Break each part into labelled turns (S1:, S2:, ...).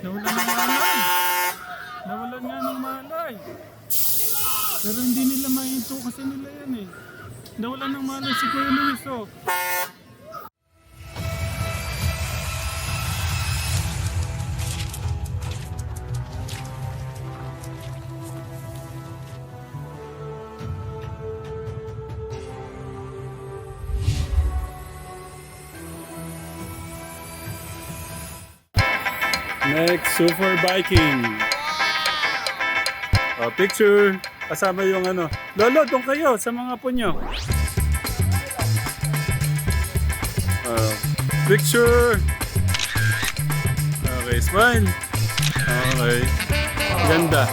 S1: Nawalan ng malay. Nawalan nga ng malay. Pero hindi nila mahinto kasi nila yan eh. Nawalan ng malay si Kuya Luis oh. Super biking. Oh, picture. Kasama yung ano. Lolo, doon kayo sa mga punyo. Oh, picture. Okay, smile. Okay. Ganda.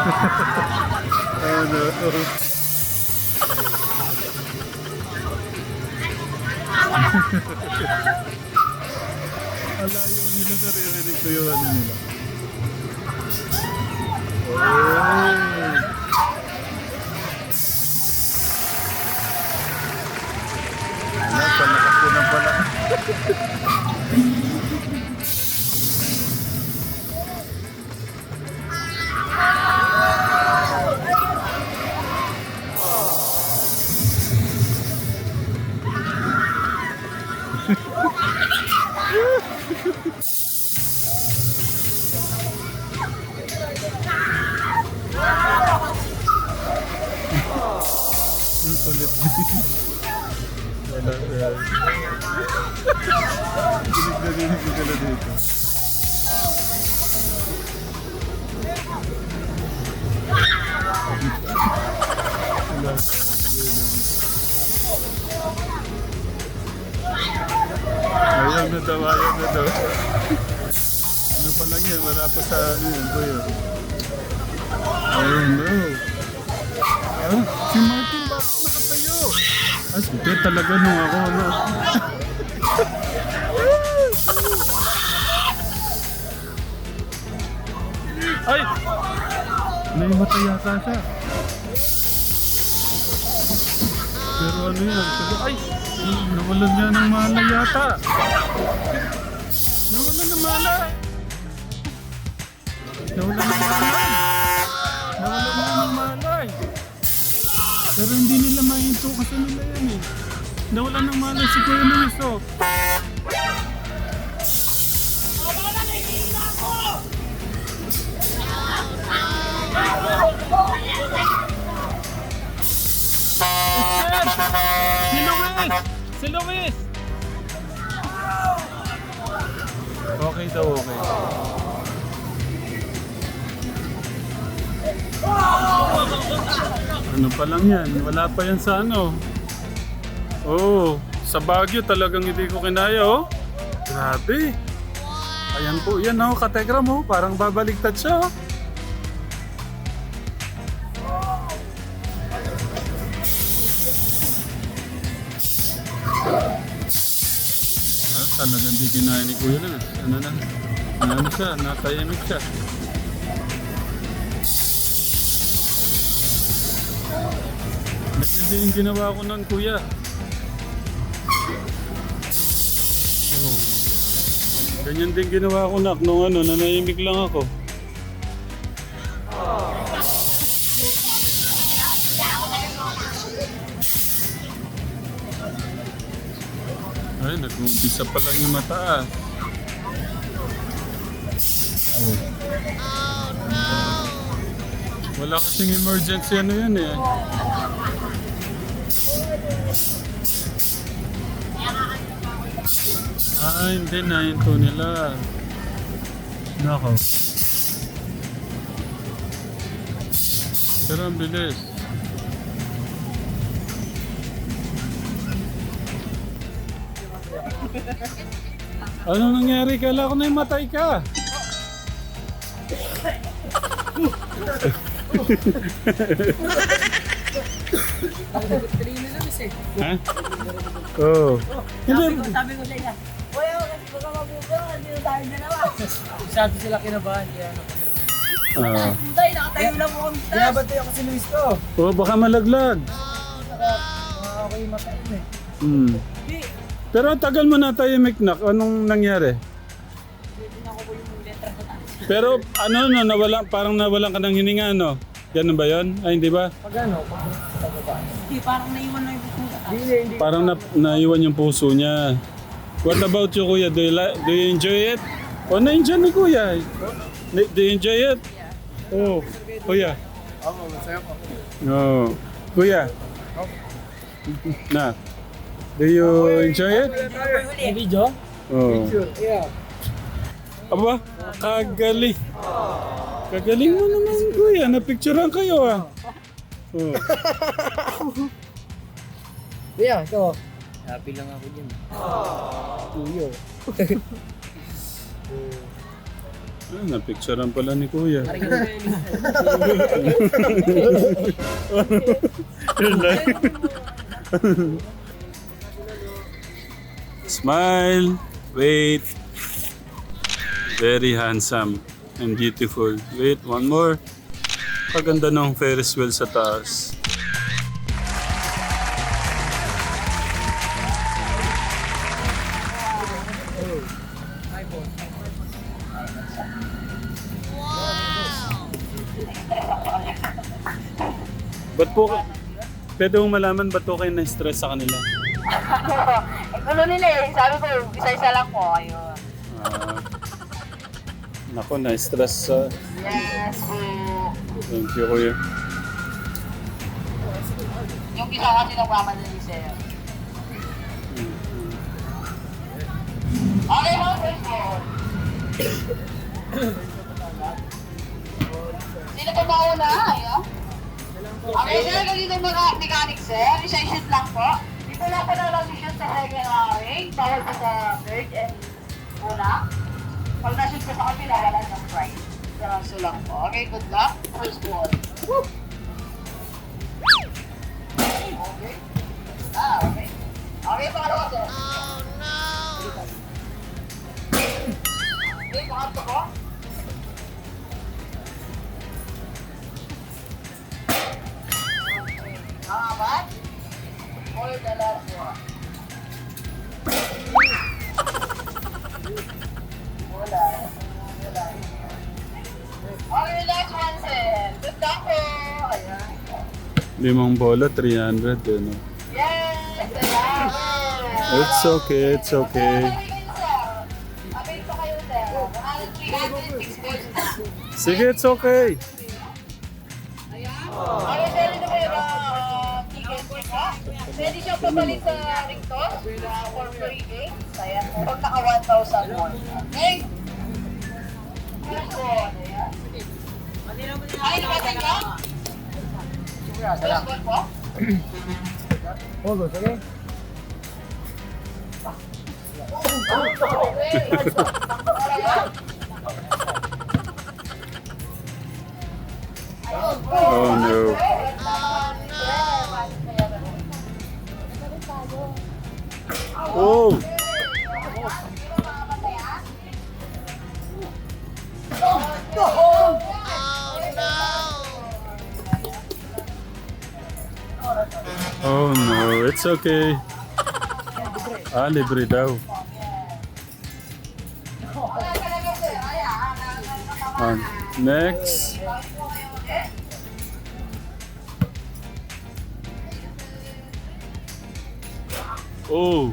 S1: Ano? Alayo nila naririnig ko yung ano nila. Oh. Ano, palakas ko ng palakas. Ang kulit. Ayaw na daw, ayaw na daw. Ano pa lang yan, wala pa sa ano yun, kuya. Oh no. Ah, si Martin bakit nakatayo? Ah, hindi talaga nung ako, no? Ay! Naimatay yata siya. Pero ano yan? Sabi, ay! Nawalan niya ng malay yata. Nawalan ng malay. Nawalan ng malay. Nawalan na ng malay. Pero hindi nila mahinto kasi nila yan eh. Nawalan ng malay si Kuya Luis oh. Luis! Si Luis! Okay daw, okay. Ano pa lang yan? Wala pa yan sa ano. Oh, sa Baguio talagang hindi ko kinaya oh. Grabe. Ayan po, yan oh, kategram oh. Parang babaliktad siya oh. Talagang di kinaya ni Kuya na. Ano na? Ano siya? Natayamik siya. Din yung ginawa ko nun, Kuya. Ganyan din ginawa ko nak nung ano, nanahimik lang ako. Ay, nag-umpisa pa lang yung mataas. Oh. Wala kasing emergency ano yun eh. Ah, hindi na ito nila. Nako. Pero ang bilis. Ano nangyari? Kala ko na yung matay ka. ha? Oo. Oh. Hindi,
S2: Sabi ko sa iya, Kuya, baka mabubo, hindi na tayo dalawa.
S3: Masyado sila kinabahan kaya ano.
S1: Ah.
S2: Tay, nakatayo lang po kami.
S3: Binabantay ako si Luis ko.
S1: Oh, baka malaglag.
S3: Mga ako yung matain eh.
S1: Hmm.
S2: Hindi,
S1: Pero ang tagal mo na tayo, Miknak. Anong nangyari?
S2: hindi na ako po yung letra sa taas.
S1: Pero ano na, nawala, parang nawalan ka ng hininga, no? Ganun ba yon? Ay, hindi ba?
S3: Pag ano, pag sa baba.
S2: Hindi, parang naiwan lang yung buko sa taas.
S3: Hindi, hindi.
S1: Parang na, naiwan yung puso niya. What about you, Kuya? Do you, li- do you enjoy it? O, na-enjoy ni Kuya. Na- Do you enjoy it? Oh, Kuya.
S3: Ako, masaya po.
S1: No. Kuya. Na. Do you enjoy it?
S3: May video?
S1: Oh.
S3: Yeah.
S1: Aba, kagaling. Kagaling mo naman, kuya. Napicturean kayo, ah. Oh.
S3: Kuya, ito. Happy lang ako dyan. Tuyo.
S1: Ah, napicturean pala ni kuya. Smile. Wait. Very handsome and beautiful. Wait, one more. Paganda ng Ferris wheel sa taas. Ba't po, pwede mong malaman ba't po kayo na-stress sa kanila?
S2: Gulo nila eh. Sabi ko, isa-isa lang po. Ayun.
S1: Ah, nako, na-stress sa...
S2: Yes, po.
S1: Thank you, kuya.
S2: Yung isa kasi nagmamadali sa'yo. Okay, mga friends ko. Sino pa ba una? Ayun. Okay, sir, ganito mga mechanics, sir. Isa-shoot lang po. Lang po na lang shoot sa second ring. Bawal po sa third and una. Pag na-shoot ko sa kapila, wala ng prize. Karanso lang po. Okay, good luck. First ball. Woo! Okay. Ah, okay. Okay, pangalawa, sir. Oh, no!
S1: Limang bola, 300 eh, no?
S2: Yes! Salamat!
S1: It's okay, it's okay.
S2: Abay pa kayo, sir. 100, 300, 6 goals na.
S1: Sige, it's okay.
S2: Ano, uh? Pwede siyang papalit sa uh, for free games. Ayan, pag naka 1,000 won. Okay? First one, ayan. Ay, nabatin ka? Po?
S3: Pogo, sige.
S1: It's okay. Ah, libre daw. Ah, next. Oh.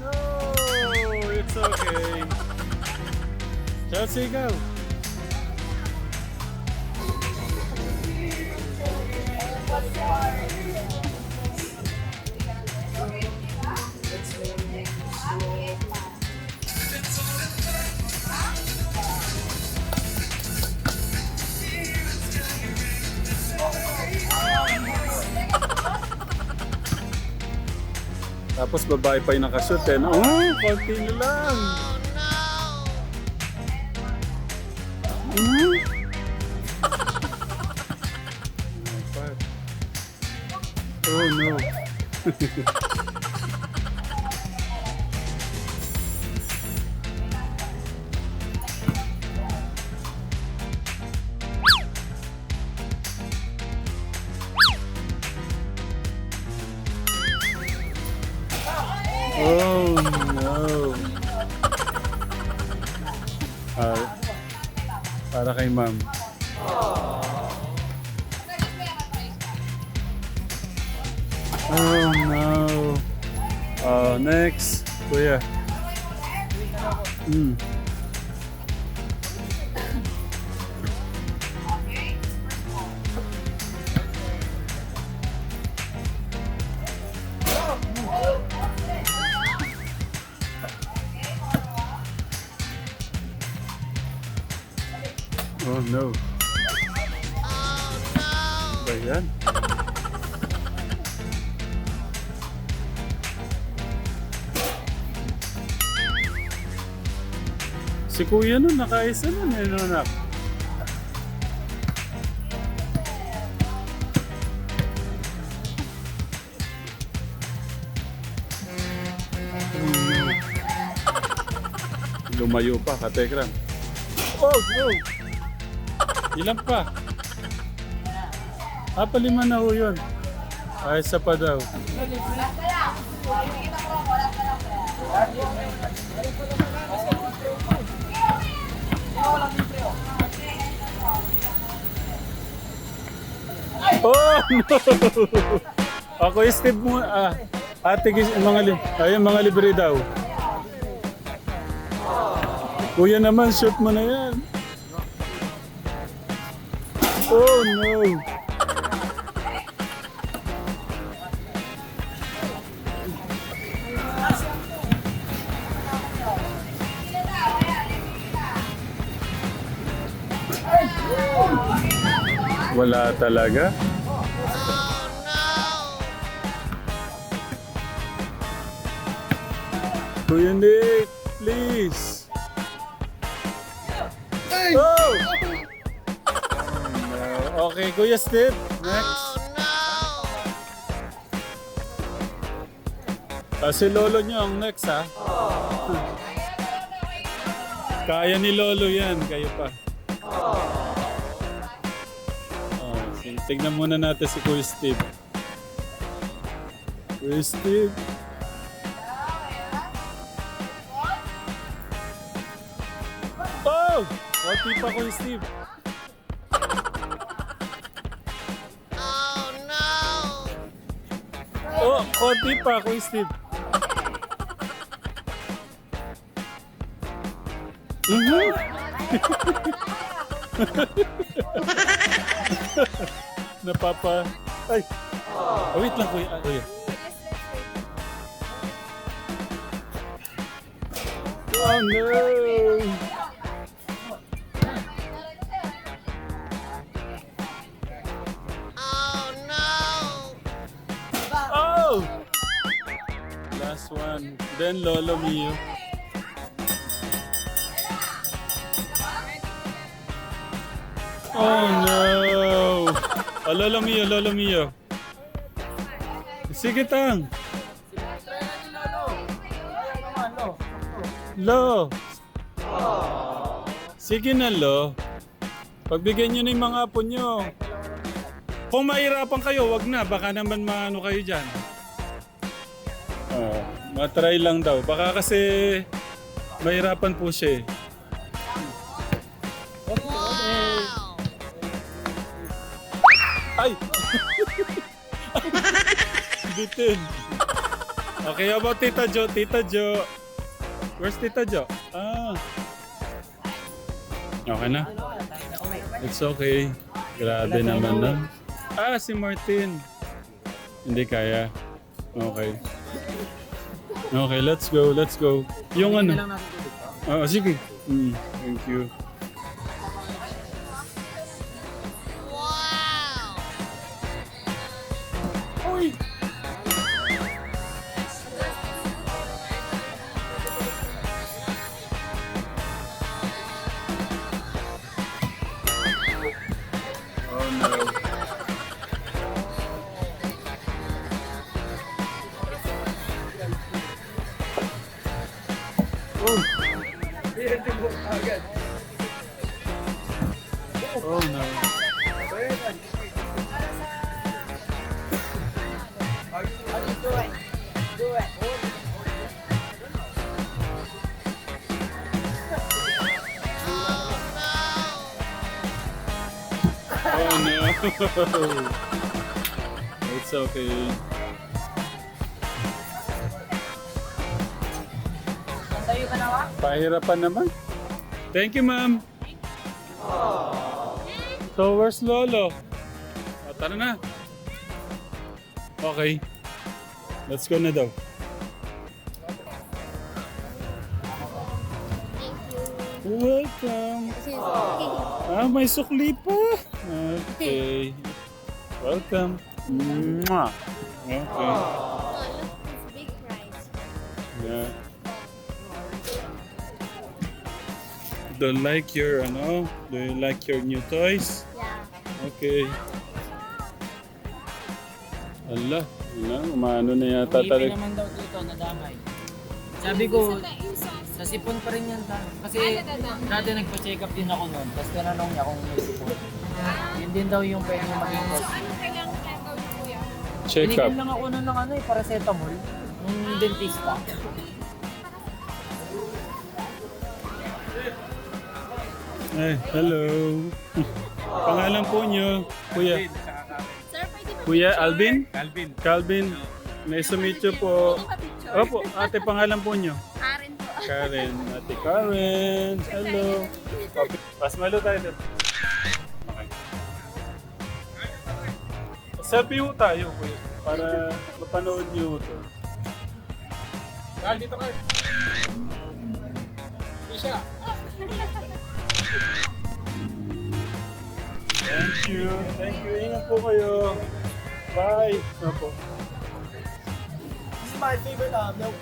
S1: no! It's okay. Chelsea, go. Tapos babae pa yung nakashoot eh. Oh, konti na lang. Mm. oh no. ma'am. Oh no. Oh, next. Kuya. Mm. Si kuya nun, nakaisa nun eh, nun nak. Lumayo pa, katekram. Oh, no! Ilan pa? Ah, palima na ho yun. Ay, isa pa daw. Oh, no! Ako yung Steve mo. Ah, ate, mga, li- ayun, mga libre daw. Kuya naman, shoot mo na yan. Oh no! Wala talaga? Kuya Nick, please! Oh! No. Okay, Kuya Steve, next. Ah, si Lolo nyo ang next, ha? Kaya ni Lolo yan, kayo pa. Oh, sige, tignan muna natin si Kuya Steve. Kuya Steve. Konti pa ko Steve. Oh, konti pa ako, Steve. Mhm. Napapa... Ay! Oh, wait lang, kuya. Ah, kuya. Oh, no! One. Then Lolo Mio. Oh no! Oh, Lolo Mio, Lolo Mio. Sige tang. Lo. Sige na, Lo. Pagbigyan nyo na yung mga apo nyo. Kung mahirapan kayo, wag na. Baka naman maano kayo dyan. Oh, matry lang daw. Baka kasi mahirapan po siya eh. Ay! Bitin. Okay, how about Tita Jo? Tita Jo. Where's Tita Jo? Ah. Okay na? It's okay. Grabe naman na. Ah, si Martin. Hindi kaya. Okay. Okay, let's go, let's go. Yung ano? Ah, sige. Mm, thank you. Oh no. Oh no. It's okay. Pahirapan naman. Thank you, ma'am. So, where's Lolo? O, tara na. Okay. Let's go na daw. Welcome. Ah, may sukli pa. Okay. Welcome. Mwah. Okay.
S4: Oh, look, this big prize.
S1: Yeah. Do you like your ano? Do you like your new toys?
S4: Yeah.
S1: Okay. Allah, wala, umano na yata
S3: Ipin
S1: talaga.
S3: naman daw dito, nadamay. Sabi ko, sa sipon pa rin yan ta. Kasi dati nagpa-check up din ako noon. Tapos tinanong niya kung may sipon. Yun din daw yung pwede maging cause.
S1: Check up.
S3: Binigyan lang ako nun ng ano eh, paracetamol. Nung dentista.
S1: Ay, hello. Pangalan po niyo, Kuya.
S4: Sir, pwede ba
S1: Kuya Alvin?
S5: Calvin.
S1: Calvin. Nice to meet you po. Opo, ate pangalan po niyo.
S4: Karen po.
S1: Karen. Ate Karen. Hello. Okay. Pasmalo tayo. Okay. Selfie ho tayo, kuya. Para mapanood niyo ito.
S5: Carl, dito Carl. Isha.
S1: Thank you. Thank you. Ingat po kayo. Bye. Opo.
S5: This is my favorite uh, milk.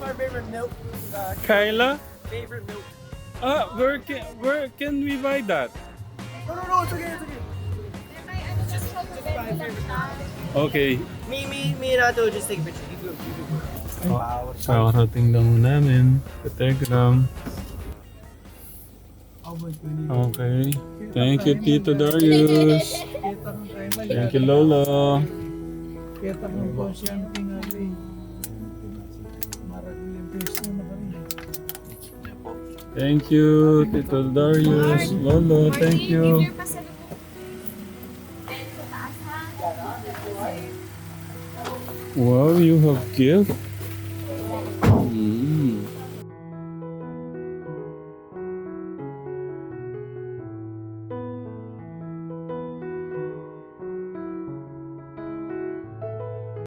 S5: My favorite milk. Uh,
S1: Kyla?
S5: favorite milk.
S1: Ah, where can, where can we buy that?
S5: No, no, no, it's okay, it's okay.
S1: Okay.
S5: Me, me, me and Ato just take a picture. You go, you go. Wow.
S1: Kakarating lang namin. Sa Telegram. Okay. Thank you, Tito Darius. Thank you, Lolo.
S6: Kita mo po siya ang tingali.
S1: Thank you, Tito Darius. Lolo, thank you. Wow, you have gift?